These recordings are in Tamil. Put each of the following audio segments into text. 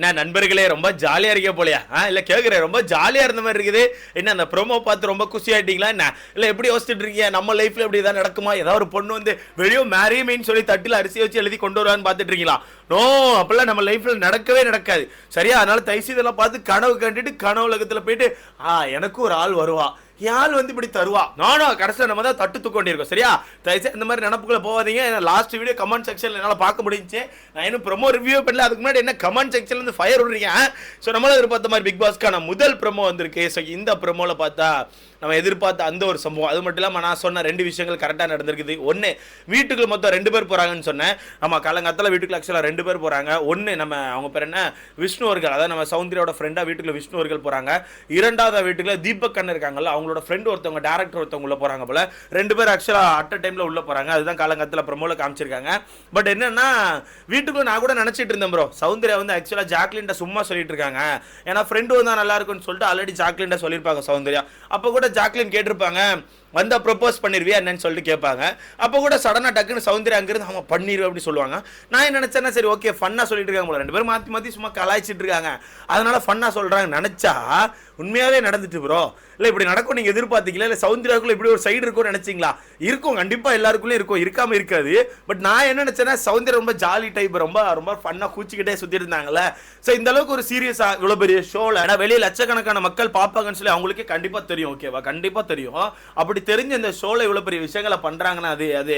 என்ன நண்பர்களே ரொம்ப ஜாலியாக இருக்க போலையா? ஆ இல்லை கேட்குறேன் ரொம்ப ஜாலியாக இருந்த மாதிரி இருக்குது. என்ன அந்த ப்ரோமோ பார்த்து ரொம்ப குஷி என்ன? இல்லை எப்படி யோசிச்சுட்டு இருக்கீங்க? நம்ம லைஃப்பில் இப்படி தான் நடக்குமா? ஏதாவது ஒரு பொண்ணு வந்து வெளியோ மேரியுமேன்னு சொல்லி தட்டில் அரிசி வச்சு எழுதி கொண்டு வருவான்னு பார்த்துட்டு இருக்கீங்களா? நோ அப்பெல்லாம் நம்ம லைஃப்பில் நடக்கவே நடக்காது. சரியா? அதனால தயவுசெய்து இதெல்லாம் பார்த்து கனவு கண்டுட்டு கனவு உலகத்தில் போயிட்டு ஆ எனக்கும் ஒரு ஆள் வருவா. என் வந்து இப்படி தருவா? நானும் கடைசியில் நம்ம தான் தட்டு தூக்கொண்டிருக்கோம் சரியா? தயவுசெய்து இந்த மாதிரி நினப்புக்குள்ள போகாதீங்க. லாஸ்ட் வீடியோ கமெண்ட் செக்ஷனில் என்னால் பார்க்க முடிஞ்சு நான் இன்னும் ப்ரொமோ ரிவ்யூ பண்ணல. அதுக்கு முன்னாடி என்ன கமெண்ட் செக்ஷன்ல இருந்து ஃபயர் விடுறீங்க ஸோ நம்மளும் எதிர்பார்த்த மாதிரி பிக் பாஸ்க்கான முதல் ப்ரொமோ வந்திருக்கு. ஸோ இந்த ப்ரொமோவில் பார்த்தா நம்ம எதிர்பார்த்த அந்த ஒரு சம்பவம். அது மட்டும் இல்லாமல் நான் சொன்ன ரெண்டு விஷயங்கள் கரெக்டாக நடந்திருக்குது. ஒன்று வீட்டுக்குள்ள மொத்தம் ரெண்டு பேர் போகிறாங்கன்னு சொன்னேன். ஆமாம் காலங்காலத்தில் வீட்டுக்குள்ள ஆக்சுவலாக ரெண்டு பேர் போகிறாங்க ஒன்று நம்ம அவங்க பேர் என்ன? விஷ்ணு அவர்கள். அதாவது நம்ம சௌந்தரியோட ஃப்ரெண்டாக வீட்டுக்குள்ள விஷ்ணு அவர்கள் போகிறாங்க இரண்டாவது வீட்டுக்குள்ள தீபக் கண்ணன் இருக்காங்கல்ல அவங்களோட ஃப்ரெண்ட் ஒருத்தவங்க டேரக்டர் ஒருத்தவங்க உள்ள போகிறாங்க போல. ரெண்டு பேர் ஆக்சுவலாக அட் அ டைமில் உள்ள போகிறாங்க அதுதான் காலங்காலத்தில் ப்ரமோல காமிச்சிருக்காங்க. பட் என்னன்னா வீட்டுக்குள்ள நான் கூட நினச்சிட்டு இருந்தேன் ப்ரோ சௌந்தர்யா வந்து ஆக்சுவலாக ஜாக்லின்ட்ட சும்மா சொல்லிட்டு இருக்காங்க. ஏன்னா ஃப்ரெண்டு வந்தால் நல்லா இருக்கும்னு சொல்லிட்டு ஆல்ரெடி ஜாக்லின்ட்ட சொல்லியிருப்பாங்க சௌந்தர்யா. அப்போ கூட ஜாக்லின் கேட்டிருப்பாங்க வந்தால் ப்ரப்போஸ் பண்ணிடுவியா என்னன்னு சொல்லிட்டு கேட்பாங்க. அப்போ கூட சடனாக டக்குன்னு சௌந்தர்யா அங்கிருந்து அவன் பண்ணிடுவேன் அப்படின்னு சொல்லுவாங்க. நான் என்ன நினச்சேன்னா சரி ஓகே ஃபன்னாக சொல்லிட்டு இருக்காங்க போல. ரெண்டு பேரும் மாற்றி மாற்றி சும்மா கலாய்ச்சிட்டு இருக்காங்க. அதனால் ஃபன்னாக சொல்கிறாங்க நினச்சா உண்மையாகவே நடந்துட்டு ப்ரோ இல்லை இப்படி நடக்கும் நீங்கள் எதிர்பார்த்தீங்களா? இல்லை சௌந்தர்யாக்குள்ள இப்படி ஒரு சைடு இருக்கும்னு நினச்சிங்களா? இருக்கும் கண்டிப்பாக எல்லாருக்குள்ளேயும் இருக்கும். இருக்காமல் இருக்காது. பட் நான் என்ன நினச்சேன்னா சௌந்தர்யா ரொம்ப ஜாலி டைப் ரொம்ப ரொம்ப ஃபன்னாக கூச்சிக்கிட்டே சுற்றி இருந்தாங்கல்ல. ஸோ இந்த அளவுக்கு ஒரு சீரியஸாக இவ்வளோ பெரிய ஷோவில் ஏன்னா வெளியே லட்சக்கணக்கான மக்கள் பார்ப்பாங்கன்னு சொல்லி அவங்களுக்கே கண்டிப்பாக தெரியும் ஓகேவா கண்டிப்பாக தெரியும். அப்படி தெரிஞ்ச இந்த ஷோவில் இவ்வளோ பெரிய விஷயங்களை பண்ணுறாங்கன்னா அது அது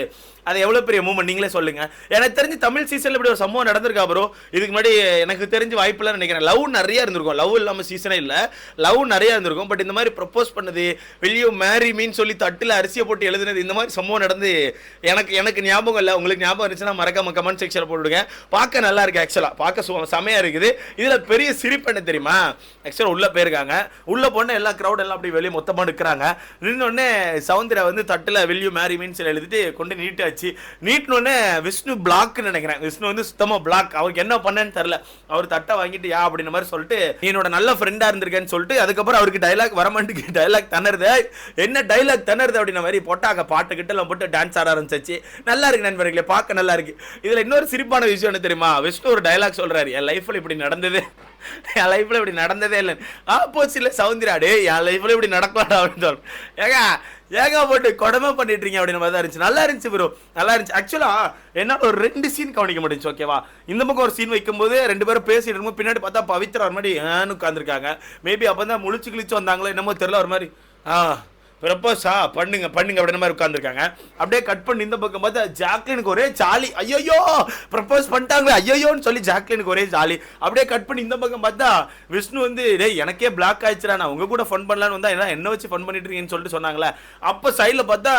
அது எவ்வளோ பெரிய மூமெண்ட் நீங்களே சொல்லுங்க. எனக்கு தெரிஞ்சு தமிழ் சீசனில் இப்படி ஒரு சம்பவம் நடந்திருக்கா ப்ரோ இதுக்கு முன்னாடி எனக்கு தெரிஞ்சு வாய்ப்புலாம் நினைக்கிறேன். லவ் நிறைய இருந்திருக்கும். லவ் இல்லாமல் சீசனே இல்லை. லவ் நிறைய இருந்திருக்கும். பட் இந்த மாதிரி ப்ரப்போஸ் பண்ணது வெளியே மேரி மீன் சொல்லி தட்டில் அரிசியை போட்டு எழுதுனது இந்த மாதிரி சம்பவம் நடந்து எனக்கு எனக்கு ஞாபகம் இல்லை. உங்களுக்கு ஞாபகம் இருந்துச்சுன்னா மறக்காம கமெண்ட் செக்ஷனில் போட்டுடுங்க. பார்க்க நல்லா இருக்கு ஆக்சுவலாக பார்க்க சு செமையாக இருக்குது. இதில் பெரிய சிரிப்பு என்ன தெரியுமா? ஆக்சுவலாக உள்ளே போயிருக்காங்க. உள்ளே போனால் எல்லா க்ரௌட் எல்லாம் அப்படி வெளியே மொத்தமாக நிற்கிறாங்க நின்னோடனே சவுந்தரா வந்து தட்டில் வெல்யூ மேரி மீன்ஸ் எழுதிட்டு கொண்டு நீட்டாச்சு. நீட்டினோடனே விஷ்ணு பிளாக்னு நினைக்கிறேன் விஷ்ணு வந்து சுத்தமாக பிளாக் அவருக்கு என்ன பண்ணேன்னு தெரில அவர் தட்டை வாங்கிட்டு யா அப்படின்ற மாதிரி சொல்லிட்டு என்னோட நல்ல ஃப்ரெண்டாக இருந்திருக்கேன்னு சொல்லிட்டு அதுக்கப்புறம் அவருக்கு டைலாக் வரமாட்டுக்கு டைலாக் தனருது என்ன டைலாக் தனருது அப்படின்ற மாதிரி போட்டாங்க. பாட்டு கிட்ட எல்லாம் போட்டு டான்ஸ் ஆட ஆரம்பிச்சாச்சு. நல்லா இருக்கு நண்பர்களே பார்க்க நல்லா இருக்கு. இதில் இன்னொரு சிரிப்பான விஷயம் என்ன தெரியுமா? விஷ்ணு ஒரு டைலாக் சொல்கிறாரு என் லைஃப்பில் இப்படி நடந்தது. என் லைஃப்ல இப்படி நடந்ததே இல்லை. ஆப்போசிட்ல சவுந்தராடு என் லைஃப்ல இப்படி நடக்கலாடா அப்படின்னு சொல்றேன் ஏங்க ஏங்க போட்டு கொடுமை பண்ணிட்டு இருக்கீங்க அப்படின்னு மாதிரி தான் இருந்துச்சு. நல்லா இருந்துச்சு ப்ரோ நல்லா இருந்துச்சு. ஆக்சுவலா என்னால் ஒரு ரெண்டு சீன் கவனிக்க முடிஞ்சு ஓகேவா இந்த பக்கம் ஒரு சீன் வைக்கும்போது ரெண்டு பேரும் பேசிட்டு இருக்கும்போது பின்னாடி பார்த்தா பவித்ரா ஒரு மாதிரி ஏன்னு உட்காந்துருக்காங்க மேபி அப்போ தான் முழிச்சு கிழிச்சு வந்தாங்களோ என்னமோ தெரியல ஒரு மாதிரி ஆ ப்ரப்போஸா பண்ணுங்க பண்ணுங்க அப்படின்ற மாதிரி உட்காந்துருக்காங்க அப்படியே கட் பண்ணி இந்த பக்கம் பார்த்தா ஜாக்லினுக்கு ஒரே ஜாலி. ஐயோ ப்ரப்போஸ் பண்ணிட்டாங்களே ஐயோன்னு சொல்லி ஜாக்லினுக்கு ஒரே ஜாலி. அப்படியே கட் பண்ணி இந்த பக்கம் பார்த்தா விஷ்ணு வந்து டேய் எனக்கே பிளாக் ஆயிடுச்சுடா நான் உங்க கூட ஃபன் பண்ணலான்னு வந்தா என்ன என்ன வச்சு ஃபன் பண்ணிட்டு இருக்கீங்கன்னு சொல்லிட்டு சொன்னாங்களே. அப்போ சைடில் பார்த்தா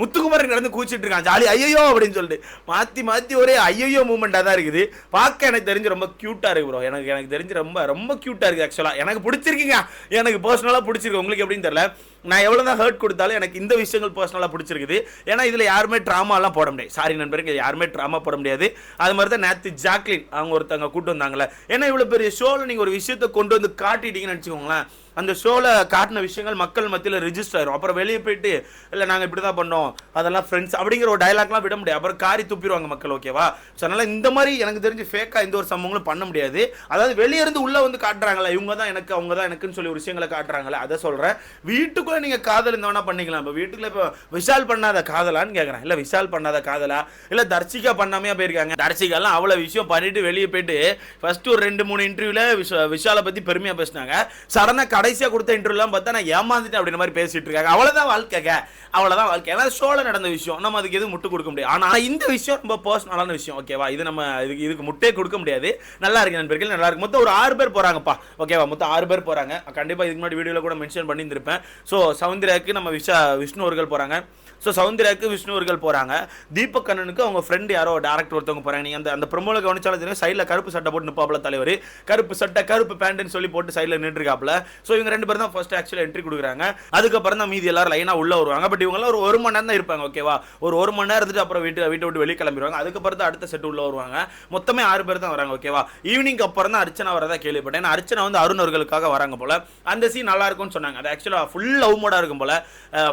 முத்துக்குமார் நடந்து கூச்சிட்டு இருக்கான். ஜாலி ஐயோ அப்படின்னு சொல்லிட்டு. மாற்றி மாற்றி ஒரே ஐயோ மூமெண்ட்டாக தான் இருக்குது. பார்க்க எனக்கு தெரிஞ்சு ரொம்ப க்யூட்டாக இருக்கு ப்ரோ எனக்கு எனக்கு தெரிஞ்சு ரொம்ப ரொம்ப க்யூட்டாக இருக்குது ஆக்சுவலாக எனக்கு பிடிச்சிருக்கீங்க. எனக்கு பர்சனலாக பிடிச்சிருக்கு. உங்களுக்கு எப்படின்னு தெரியல. நான் எவ்வளோ தான் ஹர்ட் கொடுத்தாலும் எனக்கு இந்த விஷயங்கள் பர்சனலாக பிடிச்சிருக்குது. ஏன்னா இதில் யாருமே ட்ராமாலாம் போட முடியாது. சாரி நண்பருக்கு யாருமே ட்ராமா போட முடியாது. அது மாதிரி தான் நேற்று ஜாக்லின் அவங்க ஒருத்தவங்க கூட்டு வந்தாங்களே ஏன்னா இவ்வளோ பெரிய ஷோவில் நீங்கள் ஒரு விஷயத்தை கொண்டு வந்து காட்டிட்டீங்கன்னு வச்சுக்கோங்களேன். அந்த ஷோவில் காட்டின விஷயங்கள் மக்கள் மத்தியில் ரிஜிஸ்டர் ஆயிரும். அப்புறம் வெளியே போயிட்டு இல்லை நாங்கள் இப்படி தான் பண்ணோம். அதெல்லாம் ஃப்ரெண்ட்ஸ் அப்படிங்கிற ஒரு டைலாக்லாம் விட முடியாது. அப்புறம் காரி துப்பிடுவாங்க மக்கள் ஓகேவா ஸோ அதனால் இந்த மாதிரி எனக்கு தெரிஞ்சு ஃபேக்காக எந்த ஒரு சம்பவங்களும் பண்ண முடியாது. அதாவது வெளியே இருந்து உள்ளே வந்து காட்டுறாங்களே இவங்க தான் எனக்கு அவங்க தான் எனக்குன்னு சொல்லி ஒரு விஷயங்களை காட்டுறாங்களே அதை சொல்கிறேன் வீட்டுக்குள்ளே நீங்கள் காதல் இந்த வேணால் பண்ணிக்கலாம். இப்போ வீட்டுக்குள்ள இப்போ விஷால் பண்ணாத காதலான்னு கேட்குறேன் இல்லை விஷால் பண்ணாத காதலா? இல்லை தர்சிகா பண்ணாமையா போயிருக்காங்க? தர்சிகாலாம் அவ்வளோ விஷயம் பண்ணிட்டு வெளியே போயிட்டு ஃபர்ஸ்ட் ஒரு ரெண்டு மூணு இன்டர்வியூவில் விஷ விஷாலை பற்றி பெருமையாக பேசினாங்க. சடனாக கடைசியாக கொடுத்த இன்டர்வியூலாம் பார்த்தா நான் ஏமாந்துட்டேன் அப்படின்ற மாதிரி பேசிட்டு இருக்காங்க. அவ்வளோதான் வாழ்க்கைங்க. அவ்வளோதான் வாழ்க்கை. ஏன்னா ஷோவில் நடந்த விஷயம். நம்ம அதுக்கு எதுவும் முட்டு கொடுக்க முடியாது. ஆனால் இந்த விஷயம் ரொம்ப பர்சனலான விஷயம். ஓகேவா இது நம்ம இதுக்கு இதுக்கு முட்டே கொடுக்க முடியாது. நல்லா இருக்கு நண்பர்கள் நல்லா இருக்கு. மொத்தம் ஒரு ஆறு பேர் போகிறாங்கப்பா ஓகேவா மொத்தம் ஆறு பேர் போகிறாங்க கண்டிப்பாக இதுக்கு முன்னாடி வீடியோவில் கூட மென்ஷன் பண்ணியிருந்திருப்பேன். ஸோ சவுந்தர்யாக்கு நம்ம விஷா விஷ்ணு அவர்கள் போகிறாங்க ஸோ சவுந்தர்யாக்கு விஷ்ணு அவர்கள் போகிறாங்க தீபக் கண்ணனுக்கு அவங்க ஃப்ரெண்டு யாரோ டேரக்டர் ஒருத்தவங்க போகிறாங்க நீங்கள் அந்த அந்த ப்ரொமோவில் கவனிச்சாலும் தெரியும். சைடில் கருப்பு சட்டை போட்டு நிப்பாப்புல தலைவர். கருப்பு சட்டை கருப்பு பேண்ட்னு சொல்லி போட்டு சைடில் நின்றுருக்காப்புல. ஸோ இவங்க ரெண்டு பேரும் தான் ஃபர்ஸ்ட் ஆக்சுவலாக என்ட்ரி கொடுக்குறாங்க. அதுக்கப்புறம் தான் மீதி எல்லாரும் லைனாக உள்ளே வருவாங்க. பட் இவங்கெல்லாம் ஒரு ஒரு மணி நேரம் தான் இருப்பாங்க ஓகேவா ஒரு ஒரு மணி நேரம் இருந்துட்டு அப்புறம் வீட்டு வீட்டை விட்டு வெளியே கிளம்பிடுவாங்க. அதுக்கப்புறம் தான் அடுத்த செட் உள்ள வருவாங்க. மொத்தமே ஆறு பேர் தான் வராங்க ஓகேவா ஈவினிங் அப்புறம் தான் அர்ச்சனா வரதா கேள்விப்பட்டேன். ஏன்னா அர்ச்சனா வந்து அருண் அவர்களுக்காக வராங்க போல. அந்த சீன் நல்லா இருக்கும்னு சொன்னாங்க. அது ஆக்சுவலாக ஃபுல் லவ் மோடாக இருக்கும் போல.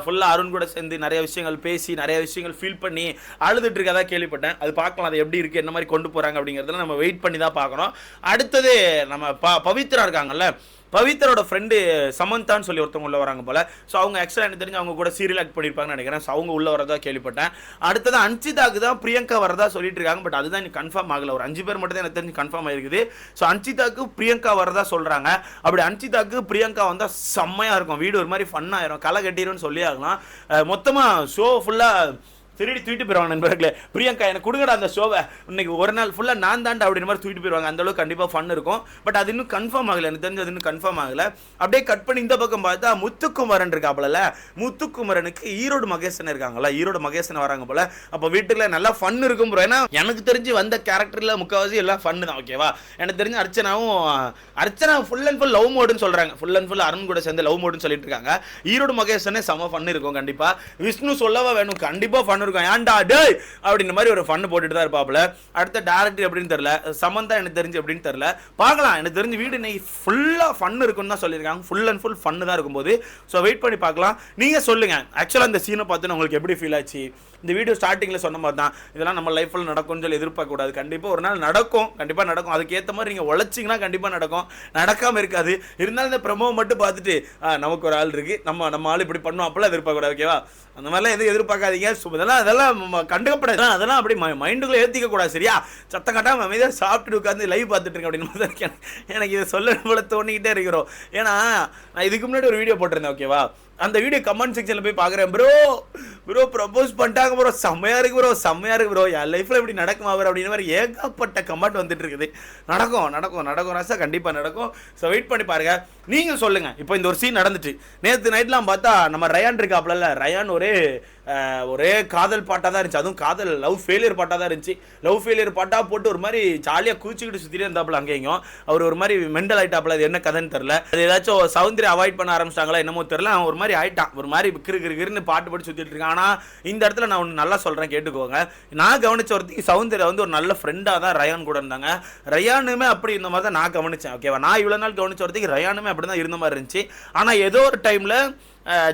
ஃபுல்லாக அருண் கூட சேர்ந்து நிறைய விஷயம் விஷயங்கள் பேசி நிறைய விஷயங்கள் ஃபீல் பண்ணி அழுதுட்டு இருக்கதா கேள்விப்பட்டேன். அது பார்க்கலாம் அது எப்படி இருக்குது என்ன மாதிரி கொண்டு போகிறாங்க அப்படிங்கிறதுல நம்ம வெயிட் பண்ணி தான் பார்க்கணும். அடுத்தது நம்ம ப பவித்ரா இருக்காங்கல்ல பவித்ரோட ஃப்ரெண்டு சமந்தான்னு சொல்லி ஒருத்தவங்க உள்ள வராங்க போல. ஸோ அவங்க ஆக்சுவலாக எனக்கு தெரிஞ்சு அவங்க கூட சீரியல் ஆக்ட் பண்ணியிருப்பாங்கன்னு நினைக்கிறேன். ஸோ அவங்க உள்ள வரதா கேள்விப்பட்டேன். அடுத்தது அன்சிதாக்கு தான் பிரியங்கா வரதா சொல்லிட்டு இருக்காங்க. பட் அதுதான் எனக்கு கன்ஃபார்ம் ஆகல. ஒரு அஞ்சு பேர் மட்டும் தான் எனக்கு தெரிஞ்சு கன்ஃபார்ம் ஆயிருக்குது. ஸோ அன்சிதாக்கு பிரியங்கா வரதா சொல்கிறாங்க அப்படி அன்சிதாக்கு பிரியங்கா வந்தால் செம்மையாக இருக்கும். வீடு ஒரு மாதிரி ஃபன் ஆயிரும். களை கட்டிடும்னு சொல்லி ஆகலாம். மொத்தமாக ஷோ ஃபுல்லாக திருடி தூக்கிட்டு போயிடுவாங்க நண்பர்களே. பிரியங்கா எனக்கு கொடுங்கடா அந்த ஷோவை இன்னைக்கு ஒரு நாள் ஃபுல்லாக நான் தாண்டா அப்படின்ற மாதிரி தூக்கிட்டு போயிடுவாங்க அந்த அளவுக்கு கண்டிப்பாக ஃபன் இருக்கும். பட் அது இன்னும் கன்ஃபார்ம் ஆகலை. எனக்கு தெரிஞ்சு அது இன்னும் கன்ஃபார்ம் ஆகலை. அப்படியே கட் பண்ணி இந்த பக்கம் பார்த்தா முத்துக்குமரன் இருக்காப்புல முத்துக்குமரனுக்கு ஈரோடு மகேசன் இருக்காங்கல்ல. ஈரோடு மகேசன் வராங்க போல. அப்போ வீட்டுக்குள்ள நல்லா ஃபன் இருக்கும் ப்ரோ ஏன்னா எனக்கு தெரிஞ்சு வந்த கேரக்டரில் முக்கால்வாசி எல்லாம் ஃபன் தான் ஓகேவா எனக்கு தெரிஞ்சு அர்ச்சனாவும் Archana full and full love மோடுன்னு சொல்கிறாங்க ஃபுல் அண்ட் ஃபுல் அருண் கூட சேர்ந்து லவ் மோடுன்னு சொல்லிட்டு இருக்காங்க. ஈரோடு மகேசனே செம ஃபன் இருக்கும் கண்டிப்பாக விஷ்ணு சொல்லவா வேணும்? கண்டிப்பாக ஃபன் இருக்கும் ஏன்டா டேய்? அப்படின்ற மாதிரி ஒரு ஃபன் போட்டுட்டு தான் இருப்பாப்புல. அடுத்த டேரக்டர் எப்படின்னு தெரில சமந்தா எனக்கு தெரிஞ்சு எப்படின்னு தெரில பார்க்கலாம். எனக்கு தெரிஞ்சு வீடு இன்னைக்கு ஃபுல்லாக ஃபன் இருக்குன்னு தான் சொல்லியிருக்காங்க. ஃபுல் அண்ட் ஃபுல் ஃபன்னு தான் இருக்கும்போது ஸோ வெயிட் பண்ணி பார்க்கலாம். நீங்கள் சொல்லுங்கள் ஆக்சுவலாக இந்த சீனை பார்த்து உங்களுக்கு எப்படி ஃபீல் ஆச்சு? இந்த வீடியோ ஸ்டார்டிங்கில் சொன்ன மாதிரி தான். இதெல்லாம் நம்ம லைஃப்பில் நடக்கும்னு சொல்லி எதிர்பார்க்கக்கூடாது. கண்டிப்பாக ஒரு நாள் நடக்கும். கண்டிப்பாக நடக்கும். அதுக்கேற்ற மாதிரி நீங்கள் உழைச்சிங்கன்னா கண்டிப்பாக நடக்கும். நடக்காமல் இருக்காது. இருந்தாலும் இந்த ப்ரமோ மட்டும் பார்த்துட்டு நமக்கு ஒரு ஆள் இருக்குது நம்ம நம்ம ஆள் இப்படி பண்ணுவோம் அப்படிலாம் எதிர்பார்க்கக்கூடாது ஓகேவா அந்த மாதிரிலாம் எதுவும் எதிர்பார்க்காதீங்க. ஸோ இதெல்லாம் அதெல்லாம் அதெல்லாம் கண்டுக்கப்படாது. அதெல்லாம் அப்படி மைண்டுக்குள்ளே ஏற்றிக்க கூடாது சரியா? சத்தம் கட்டாமல் அமைதியாக சாப்பிட்டு உட்காந்து லைவ் பார்த்துட்டு இருக்கேன் அப்படின்னு மாதிரி எனக்கு இதை சொல்ல போல தோணிக்கிட்டே இருக்கிறோம். ஏன்னா நான் இதுக்கு முன்னாடி ஒரு வீடியோ போட்டிருந்தேன் ஓகேவா அந்த வீடியோ கமெண்ட் செக்ஷனில் போய் பார்க்குறேன் ப்ரோ ப்ரோ ப்ரப்போஸ் பண்ணிட்டாங்க ப்ரோ செம்மையாக இருக்கு ப்ரோ செம்மையாக இருக்கு ப்ரோ என் லைஃப்பில் இப்படி நடக்குமா ப்ரோ அப்படின்ற மாதிரி ஏகப்பட்ட கமெண்ட் வந்துட்டு இருக்குது. நடக்கும் நடக்கும் நடக்கும் ராசா. கண்டிப்பாக நடக்கும். ஸோ வெயிட் பண்ணி பாருங்க. நீங்கள் சொல்லுங்கள் இப்போ இந்த ஒரு சீன் நடந்துச்சு. நேற்று நைட்லாம் பார்த்தா நம்ம ரயான் இருக்காப்புல ரயான் ஒரே ஒரே காதல் பாட்டாக தான் இருந்துச்சு. அதுவும் காதல் லவ் ஃபெயிலியர் பாட்டாக தான் இருந்துச்சு. லவ் ஃபெயிலியர் பாட்டாக போட்டு ஒரு மாதிரி ஜாலியாக கூச்சிக்கிட்டு சுற்றிட்டே இருந்தாப்புல அங்கேயும். அவர் ஒரு மாதிரி மெண்டல் ஆகிட்டாப்புல அது என்ன கதைன்னு தெரில அது ஏதாச்சும் சவுந்தரி அவாய்ட் பண்ண ஆரம்பிச்சிட்டாங்களா என்னமோ தெரில அவன் ஒரு மாதிரி ஆயிட்டான். ஒரு மாதிரி கிரு கிருன்னு பாட்டு பாடி சுற்றிட்டு இருக்கான். ஆனால் இந்த இடத்துல நான் ஒன்று நல்லா சொல்கிறேன் கேட்டுக்கோங்க. நான் கவனிச்ச ஒருத்தைக்கு சவுந்தர்யா வந்து ஒரு நல்ல ஃப்ரெண்டாக தான் ரயான் கூட இருந்தாங்க. ரயானுமே அப்படி இந்த மாதிரி தான் நான் கவனித்தேன் ஓகேவா நான் இவ்வளோ நாள் கவனிச்ச ஒருத்தைக்கு ரயானுமே அப்படி தான் இருந்த மாதிரி இருந்துச்சு. ஆனால் ஏதோ ஒரு டைமில்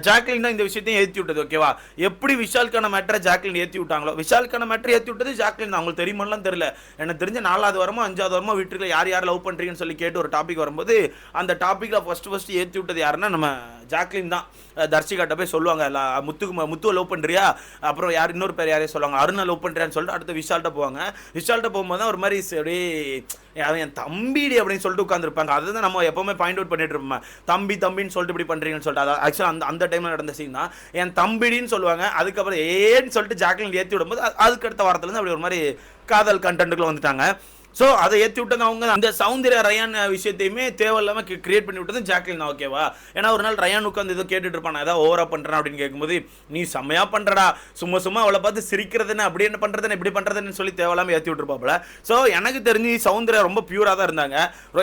ஜாக்லின் தான் இந்த விஷயத்தையும் ஏற்றி விட்டது ஓகேவா எப்படி விஷால்கான மேட்டரை ஜாக்லின் ஏற்றி விட்டாங்களோ? விஷால்கான மேட்டர் ஏற்றி விட்டது ஜாக்லின் தான் அவங்களுக்கு தெரியுமாலாம் தெரியல. எனக்கு தெரிஞ்ச நாலாவது வாரமோ அஞ்சாவது வாரமோ வீட்டுல யார் யார் லவ் பண்ணுறீங்கன்னு சொல்லி கேட்டு ஒரு டாபிக் வரும்போது அந்த டாப்பிக்கில் ஃபஸ்ட்டு ஃபஸ்ட்டு ஏற்றி விட்டது யாருன்னா நம்ம ஜாக்லின் தான். தர்ஷிகாட்ட போய் சொல்லுவாங்க "லா- முத்துக்கு முத்துவை லவ் பண்ணுறியா அப்புறம் யார் இன்னொரு பேர் யாரையும் சொல்லுவாங்க அருணை லவ் பண்ணுறியான்னு சொல்லிட்டு அடுத்து விஷால்கிட்ட போவாங்க. விஷால்கிட்ட போகும்போது தான் ஒரு மாதிரி சரி அவன் என் தம்பிடி அப்படின்னு சொல்லிட்டு உட்காந்துருப்பாங்க அதை தான் நம்ம எப்போவுமே பாயிண்ட் அவுட் பண்ணிட்டு இருப்போம். தம்பி தம்பின்னு சொல்லிட்டு இப்படி பண்ணுறீங்கன்னு சொல்லிட்டு. அதான் ஆக்சுவலாக அந்த அந்த டைமில் நடந்த சீன் தான். என் தம்பிடின்னு சொல்லுவாங்க. அதுக்கப்புறம் ஏன்னு சொல்லிட்டு ஜாக்லின் ஏற்றி விடும்போது அதுக்கடுத்த அதுக்கு அடுத்த வாரத்துலேருந்து அப்படி ஒரு மாதிரி காதல் கண்டென்ட்டுக்குள்ள வந்துட்டாங்க. ஸோ அதை ஏற்றி விட்டது அவங்க அந்த சௌந்தர்யா ரயான் விஷயத்தையுமே தேவையில்லாமல் கிரியேட் பண்ணி விட்டது ஜாக்லின் ஓகேவா ஏன்னா ஒரு நாள் ரயான் உட்காந்து ஏதோ கேட்டுட்டு இருப்பான் நான் ஏதாவது ஓவரா பண்ணுறான் அப்படின்னு கேட்கும்போது நீ செம்மையாக பண்ணுறடா சும்மா சும்மா அவளை பார்த்து சிரிக்கிறதுன்னு அப்படி என்ன பண்ணுறதுன்னு இப்படி பண்ணுறதுன்னு சொல்லி தேவையில்லாமல் ஏற்றி விட்டுருப்பாப்புல. ஸோ எனக்கு தெரிஞ்சு சௌந்தர்யா ரொம்ப பியூராக தான் இருந்தாங்க.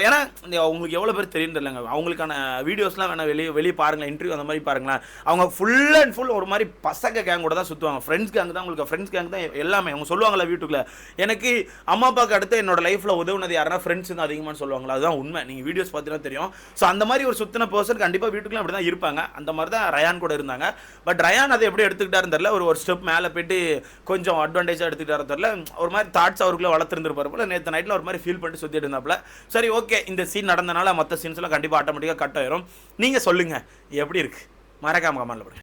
ஏன்னா அவங்களுக்கு எவ்வளோ பேர் தெரியும் தெரியலங்க. அவங்களுக்கான வீடியோஸ்லாம் வேணா வெளியே வெளியே பாருங்களேன். இன்டர்வியூ அந்த மாதிரி பாருங்களேன். அவங்க ஃபுல் அண்ட் ஃபுல் ஒரு மாதிரி பசங்க கேங் கூட தான் சுற்றுவாங்க ஃப்ரெண்ட்ஸ் கேங் தான் உங்களுக்கு ஃப்ரெண்ட்ஸ் கேங் தான் எல்லாமே. அவங்க சொல்லுவாங்களா வீட்டுக்குள்ளே எனக்கு அம்மா அப்பாவுக்கு அடுத்து என்னோட லைஃப்பில் உதவுனது யாருன்னா ஃப்ரெண்ட்ஸ் தான் அதிகமாக சொல்லுவாங்களா அதுதான் உண்மை. நீங்கள் வீடியோஸ் பார்த்தீங்கன்னா தெரியும். ஸோ அந்த மாதிரி ஒரு சுத்தின பர்சன் கண்டிப்பாக வீட்டுக்குள்ளே அப்படி தான் இருப்பாங்க. அந்த மாதிரி தான் ரயான் கூட இருந்தாங்க. பட் ரயான் அதை எப்படி எடுத்துக்கிட்டாருன்னு தெரியல. ஒரு ஒரு ஸ்டெப் மேலே போயிட்டு கொஞ்சம் அட்வான்டேஜாக எடுத்துக்கிட்டாரு தெரியல. ஒரு மாதிரி தாட்ஸ் அவருக்குள்ளே வளர்த்துருந்துருப்பாரு போல. நேற்று நைட்டில் ஒரு மாதிரி ஃபீல் பண்ணிட்டு சுற்றிட்டு இருந்தாப்புல. சரி ஓகே இந்த சீன் நடந்தனால மற்ற சீன்ஸ்லாம் கண்டிப்பாக ஆட்டோமேட்டிக்காக கட் ஆயிரும். நீங்கள் சொல்லுங்கள் எப்படி இருக்குது மறக்காம கமெண்ட்ல போடுங்க.